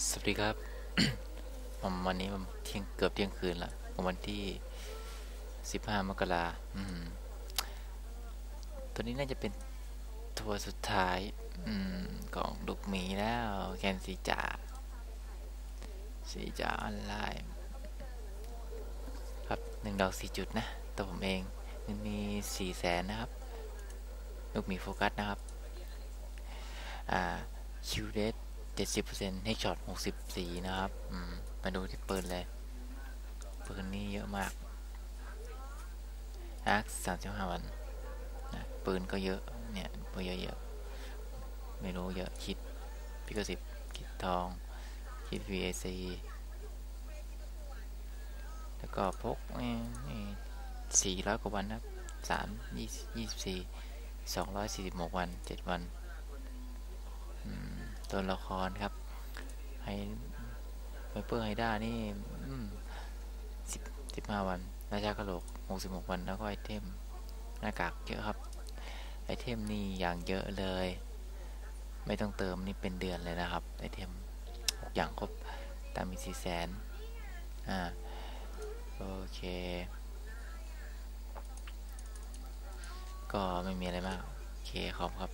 สวัสดีครับผมวันนี้ผมเที่ยงเกือบเที่ยงคืนละของวันที่15มกราอืมตัวนี้น่าจะเป็นตัวร์สุดท้ายอืมของลูกหมีแล้วแคนสีจ่าสีจ่าออนไลน์ ครับหนึ่งดอกสี่จุดนะตัวผมเองมันมีสี่แสนนะครับ ลูกหมีโฟกัสนะครับ อ่าคิวเดส เจ็ดสิบเปอร์เซ็นต์ให้ช็อตหกสิบสี่นะครับ อืม มาดูที่ปืนเลย ปืนนี่เยอะมากอาร์คสามสิบห้าวันนะปืนก็เยอะ เนี่ย ปืนเยอะๆ ไม่รู้เยอะ คิดพิกสิบคิดทอง คิด VAC แล้วก็พกนี่สี่ร้อยกว่าวันนะสามยี่ยี่สิบสี่สองร้อยสี่สิบหกวันเจ็ดวัน ตัวละครครับไฮไวเปอร์ไฮด้านี่สิบสิบห้าวัน ราชากระโหลกหกสิบหกวัน แล้วก็ไอเทม หน้ากากเยอะครับ ไอเทมนี่อย่างเยอะเลย ไม่ต้องเติมนี่เป็นเดือนเลยนะครับ ไอเทมหกอย่างครบ ตามมีสี่แสนอ่า โอเค ก็ไม่มีอะไรมาก โอเคขอบครับ